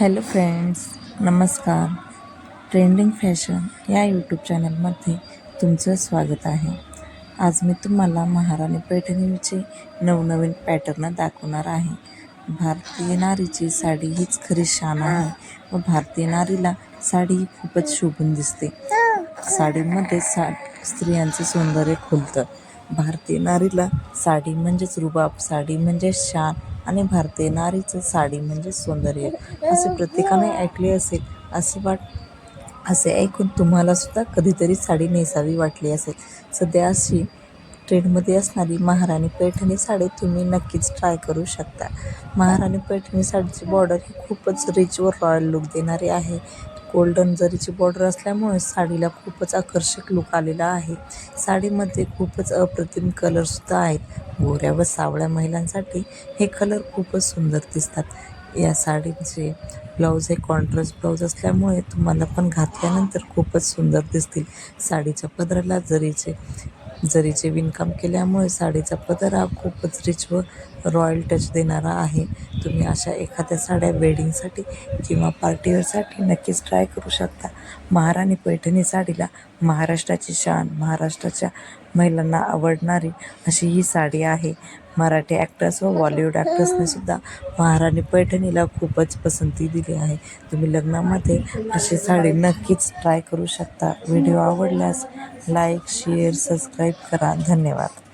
Hello friends नमस्कार. Trending fashion या YouTube चॅनलमध्ये तुमचं स्वागत आहे. आज मी तुम्हाला महाराणी पैठणीचे नवनवीन पॅटर्न दाखवणार आहे. भारतीय नारीची साडी हीच खरी शान आहे व भारतीय नारीला साडी ही खूपच शोभून दिसते. साडीमध्ये सा स्त्रियांचं सौंदर्य खुलतं. भारतीय नारीला साडी म्हणजेच रुबाब साडी म्हणजे शान आणि भारतीय नारीचं साडी म्हणजे सौंदर्य. असे प्रत्येकाने ऐकले असेल असे वाट असे ऐकून तुम्हालासुद्धा कधीतरी साडी नेसावी वाटली असेल. सध्या अशी ट्रेंडमध्ये असणारी महाराणी पैठणी साडी तुम्ही नक्कीच ट्राय करू शकता. महाराणी पैठणी साडीची बॉर्डर ही खूपच रिच व रॉयल लुक देणारी आहे. गोल्डन जरीची बॉर्डर असल्यामुळे साडीला खूपच आकर्षक लुक आलेला आहे. साडीमध्ये खूपच अप्रतिम कलरसुद्धा आहेत. गोऱ्या व सावळ्या महिलांसाठी हे कलर खूपच सुंदर दिसतात. या साडीचे ब्लाऊज हे कॉन्ट्रास्ट ब्लाऊज असल्यामुळे तुम्हाला पण घातल्यानंतर खूपच सुंदर दिसतील. साडीच्या पदराला जरीचे जरीचे विणकाम केल्यामुळे साडीचा पदर हा खूपच रिच व रॉयल टच देणारा आहे. तुम्ही अशा एखाद्या साड्या वेडिंगसाठी किंवा पार्टीवेअरसाठी नक्कीच ट्राय करू शकता. महाराणी पैठणी साडीला महाराष्ट्राची शान महाराष्ट्राच्या महिलांना आवडणारी अशी ही साडी आहे. मराठी ॲक्टर्स व बॉलिवूड ॲक्टर्सने सुद्धा महाराणी पैठणीला खूपच पसंती दिली आहे. तुम्ही लग्नामध्ये अशी साडी नक्कीच ट्राय करू शकता. व्हिडिओ आवडल्यास लाईक शेअर सबस्क्राईब करा. धन्यवाद.